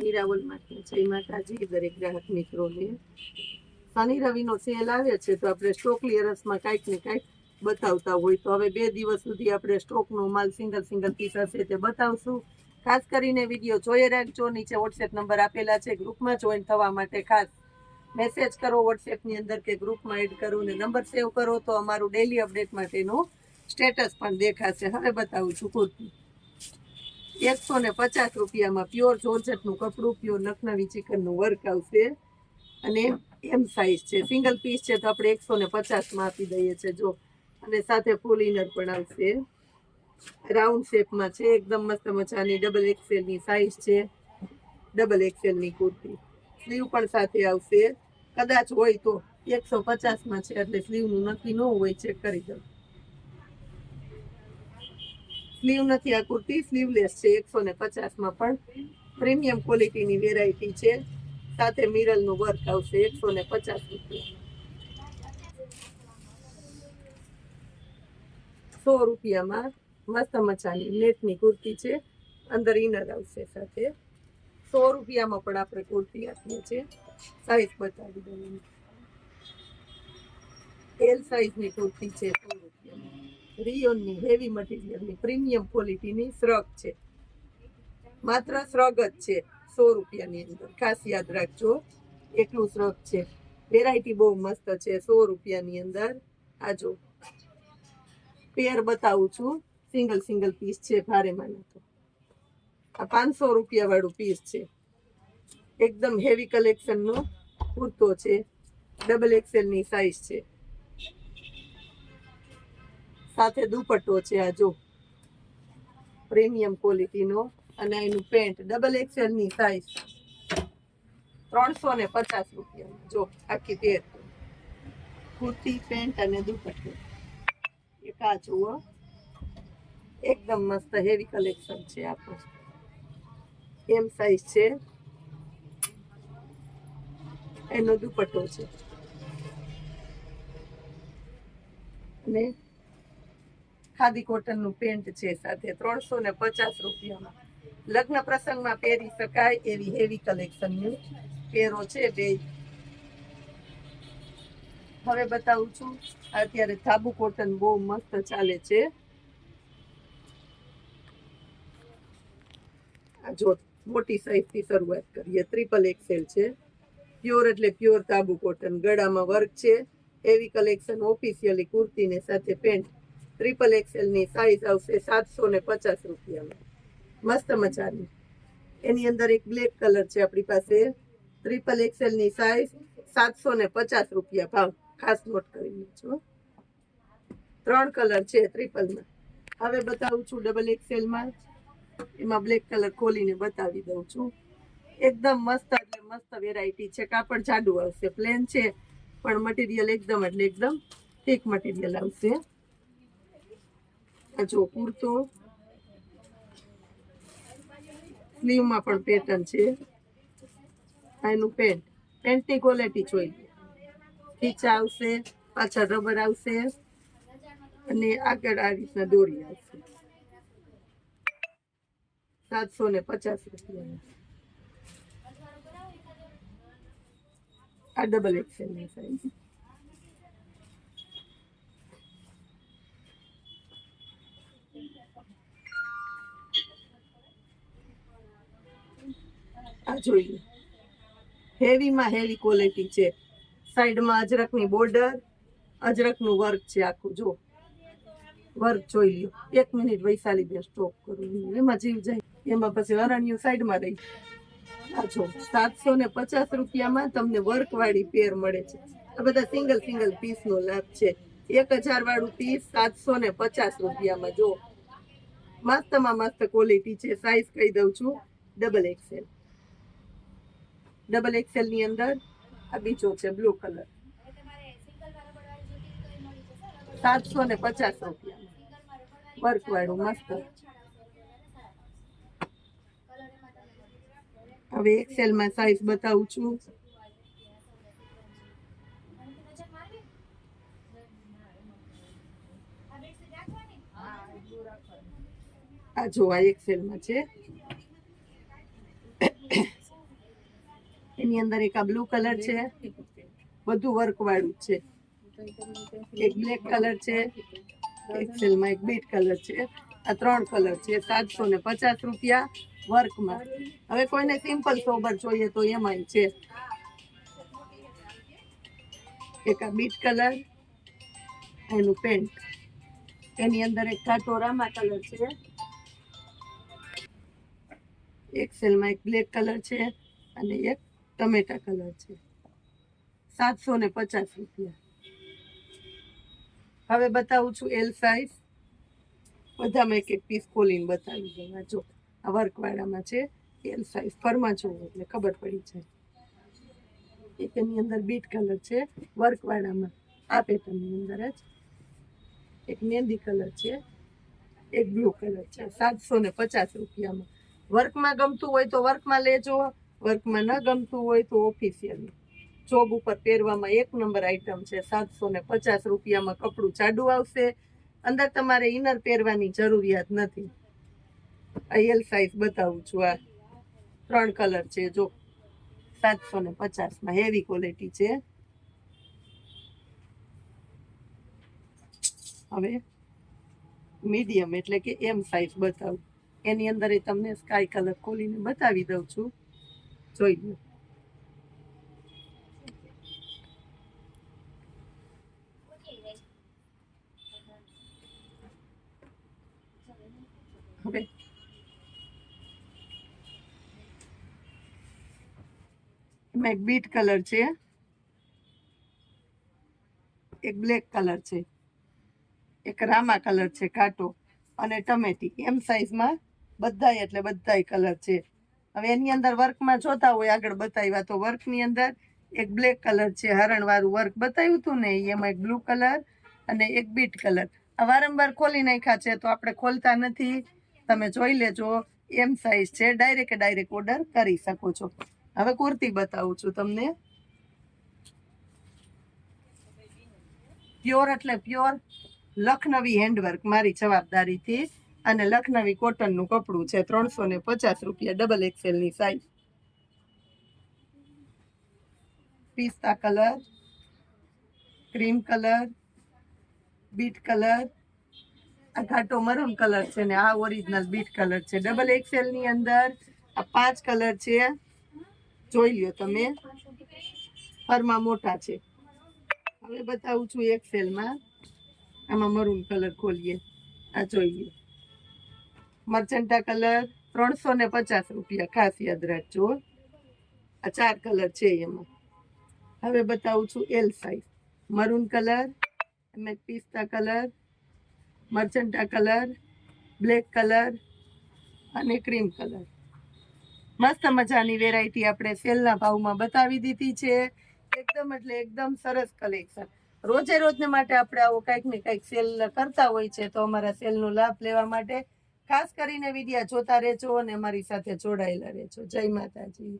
હીરાવલમાંથી જય માતાજી, દરેક ગ્રાહક મિત્રોને. શનિ રવિનો સેલ આવે છે તો આપણે સ્ટોક ક્લિયરન્સમાં કાંઈક ને કાંઈક બતાવતા હોય. તો હવે બે દિવસ સુધી આપણે સ્ટોકનો માલ સિંગલ સિંગલ પીસ હશે તે બતાવશું. ખાસ કરીને વીડિયો જોઈ રાખજો. નીચે વોટ્સએપ નંબર આપેલા છે. ગ્રુપમાં જોઈન થવા માટે ખાસ મેસેજ કરો વોટ્સએપની અંદર કે ગ્રુપમાં એડ કરો ને નંબર સેવ કરો તો અમારું ડેલી અપડેટ માટેનું સ્ટેટસ પણ દેખાશે. હવે બતાવું છું કુર્તી એકસો ને પચાસ રૂપિયામાં પ્યોર જોર્જટનું કપડું, પ્યોર લખનવી ચિકનનું વર્ક આવશે. અને એમ સાઇઝ છે. સિંગલ પીસ છે તો આપણે એકસો ને પચાસમાં આપી દઈએ છીએ. જો, અને સાથે ફૂલ ઇનર પણ આવશે. રાઉન્ડ શેપમાં છે. એકદમ મસ્ત મજાની ડબલ એક્સેલની સાઇઝ છે. ડબલ એક્સેલની કુર્તી. સ્લીવ પણ સાથે આવશે. કદાચ હોય તો એકસો પચાસમાં છે, એટલે સ્લીવનું નક્કી ન હોય ચેક કરી દો સ્લીવ નથી આ કુર્તી સ્લીવલેસ છે, એકસો ને પચાસમાં પણ. પ્રીમિયમ ક્વોલિટીની વેરાયટી છે. સાથે મિરલનું વર્ક આવશે, એકસો ને પચાસ રૂપિયા. સો રૂપિયામાં મસ્ત મજાની નેટની કુર્તી છે. અંદર ઇનર આવશે સાથે. સો રૂપિયામાં પણ આપણે કુર્તી આપીએ છીએ. સાઈઝ બતાવી દઉં. એલ સાઈઝની કુર્તી છે. રિયોનની હેવી મટીરિયલની પ્રીમિયમ ક્વોલિટીની શ્રગ છે. માત્ર શ્રગ જ છે, સો રૂપિયાની અંદર. ખાસ યાદ રાખજો એટલું શ્રગ છે. વેરાયટી બહુ મસ્ત છે, સો રૂપિયાની અંદર. આ જો પેર બતાવું છું. સિંગલ સિંગલ પીસ છે, ભારે માનો તો આ પાંચસો રૂપિયા વાળું પીસ છે. એકદમ હેવી કલેક્શનનો કુર્તો છે. ડબલ એક્સેલની સાઇઝ છે. સાથે દુપટ્ટો છે આ જો. પ્રીમિયમ ક્વોલિટીનો અને એનું પેન્ટ ડબલ એક્સેલની સાઈઝ ત્રણસો ને પચાસ રૂપિયા જો, આખી પેર કુર્તી, પેન્ટ અને દુપટ્ટો. એક આ જુઓ. એકદમ મસ્ત હેવી કલેક્શન છે આપણું એમ સાઈઝ છે. એનો દુપટ્ટો છે. અને ખાદી કોટનનું પેન્ટ છે સાથે ત્રણસો ને પચાસ રૂપિયામાં. લગ્ન પ્રસંગમાં પહેરી શકાય એવી હેવી કલેક્શનની પહેરો છે બે. હવે બતાવું છું, અત્યારે થાબુ કોટન બહુ મસ્ત ચાલે છે. જો મોટી સાઈઝથી શરૂઆત કરીએ ટ્રિપલ એક્સેલ છે. પ્યોર એટલે પ્યોર તાબુ કોટન, ગળામાં વર્ક છે. એવી કલેક્શન ઓફિશિયલી કુર્તીને સાથે પેન્ટ ટ્રિપલ એક્સેલની સાઈઝ આવશે સાતસો ને પચાસ રૂપિયામાં. મસ્ત મજાની. એની અંદર એક બ્લેક કલર છે આપણી પાસે. ટ્રિપલ એક્સેલની સાઈઝ સાતસો ને પચાસ રૂપિયા ભાવ. ખાસ નોટ કરી લેજો. ત્રણ કલર છે ટ્રિપલમાં હવે બતાવું છું ડબલ એક્સેલમાં એમાં બ્લેક કલર ખોલીને બતાવી દઉં છું. એકદમ મસ્ત એટલે મસ્ત વેરાયટી છે. કાપડ જાડું આવશે. પ્લેન છે, પણ મટીરિયલ એકદમ એટલે એકદમ ઠીક મટીરિયલ આવશે. આ જો કુર્તો સ્લીવમાં પણ પેટર્ન છે. એનું પેન્ટ પેન્ટની ક્વોલિટી જોઈ લો. ખીચા આવશે, પાછળ રબર આવશે અને આગળ આ રીતના દોરી આવશે. સાતસો ને પચાસ રૂપિયા. આ ડબલ એક્સેલની સાઈઝ. આ જોઈએ. હેવીમાં હેવી ક્વોલિટી છે. સાઈડમાં અજરકની બોર્ડર અજરકનું વર્ક છે આખું, જો. વર્ક જોઈ લ્યો. એક મિનિટ વૈશાલી બે સ્ટોપ કરું. એમાં જીવ જાય. એમાં પછી અરણ્યું સાઈડમાં રહી. આ જો, સાતસો ને પચાસ રૂપિયામાં તમને વર્કવાળી પેર મળે છે. આ બધા સિંગલ સિંગલ પીસનો લાભ છે. એક હજાર વાળું પીસ સાતસો ને પચાસ રૂપિયામાં, જો. મસ્તમાં મસ્ત ક્વોલિટી છે. સાઈઝ કહી દઉં છું. ડબલ એક્સેલ ડબલ એક્સેલની અંદર આ બીજો છે, બ્લુ કલર. સાતસો ને પચાસ રૂપિયા. વર્ક વાળું, મસ્ત. હવે એક્સેલમાં સાઈઝ બતાવું છું. આ જોવા એક્સેલમાં છે. એની અંદર એક આ બ્લુ કલર છે. બધું વર્ક વાળું છે. એક બ્લેક કલર છે. એક્સેલમાં એક બીટ કલર છે. આ ત્રણ કલર છે. સાતસો ને પચાસ રૂપિયા વર્કમાં હવે કોઈને સિમ્પલ સોબર જોઈએ તો એમાંય છે. એક આ બીટ કલર, એનું પેન્ટ એની અંદર એક કાટોરામાં રામા કલર છે. એક સેલમાં એક બ્લેક કલર છે. અને એક ટમેટા કલર છે. સાતસો ને પચાસ રૂપિયા. હવે બતાવું છું એલ સાઈઝ બધામાં એક એક પીસ ખોલીને બતાવી દઉં જો, આ વર્કવાળામાં છે એલ સાઇઝ ફરમાં જોવું એટલે ખબર પડી જાય. એક એની અંદર બીટ કલર છે વર્કવાળામાં. આ પેટર્નની અંદર જ. એક મહેંદી કલર છે. એક બ્લુ કલર છે. સાતસો ને પચાસ રૂપિયામાં. વર્કમાં ગમતું હોય તો વર્કમાં લેજો. વર્કમાં ન ગમતું હોય તો ઓફિશિયલી જોબ ઉપર પહેરવામાં એક નંબર આઈટમ છે, સાતસો ને પચાસ રૂપિયામાં કપડું જાડું આવશે. અંદર તમારે ઇનર પહેરવાની જરૂરિયાત નથી. આ એલ સાઇઝ બતાવું છું આ. ત્રણ કલર છે, જો. સાતસો ને પચાસમાં હેવી ક્વોલિટી છે. હવે મીડિયમ એટલે કે એમ સાઇઝ બતાવું. એની અંદર એ તમને સ્કાય કલર ખોલીને બતાવી દઉં છું. જોઈ લો હવે એમાં એક બીટ કલર છે. એક બ્લેક કલર છે. એક રામા કલર છે કાટો અને ટમેટી. એમ સાઈઝમાં બધાય એટલે બધાય કલર છે. હવે એની અંદર વર્કમાં જોતા હોય આગળ બતાવ્યા તો વર્કની અંદર એક બ્લેક કલર છે, હરણવાળું વર્ક બતાવ્યું હતું ને, એમાં એક બ્લુ કલર અને એક બીટ કલર. આ વારંવાર ખોલી નાખ્યા છે તો આપણે ખોલતા નથી. તમે જોઈ લેજો, એમ સાઈઝ છે ડાયરેક્ટ ડાયરેક્ટ ઓર્ડર કરી શકો છો. હવે કુર્તી બતાવું છું તમને. પ્યોર એટલે પ્યોર લખનવી હેન્ડવર્ક મારી જવાબદારીથી. અને લખનવી કોટનનું કપડું છે ત્રણસો ને પચાસ રૂપિયા ડબલ એક્સેલની size પિસ્તા colour, cream colour, beet colour. આ ઘાટો મરૂન કલર છે ને આ ઓરિજિનલ બીટ કલર છે. ડબલ એક્સેલની અંદર આ પાંચ કલર છે. જોઈ લ્યો તમે. ફરમાં મોટા છે. હવે બતાવું છું એક્સેલમાં આમાં મરૂન કલર ખોલીએ. આ જોઈએ મર્ચન્ટા કલર ત્રણસો ને પચાસ રૂપિયા, ખાસ યાદ રાખજો આ ચાર કલર છે એમાં. હવે બતાવું છું એલ સાઈઝ મરૂન કલર, એમાં પિસ્તા કલર મર્ચન્ટા કલર બ્લેક કલર અને ક્રીમ કલર. મસ્ત મજાની વેરાયટી આપણે સેલના ભાવમાં બતાવી દીધી છે. એકદમ એટલે એકદમ સરસ કલેક્શન રોજે રોજને માટે આપણે આવો કંઈક ને કંઈક સેલ કરતા હોય છે તો અમારા સેલનો લાભ લેવા માટે ખાસ કરીને વિદ્યા જોતા રહેજો અને અમારી સાથે જોડાયેલા રહેજો. જય માતાજી.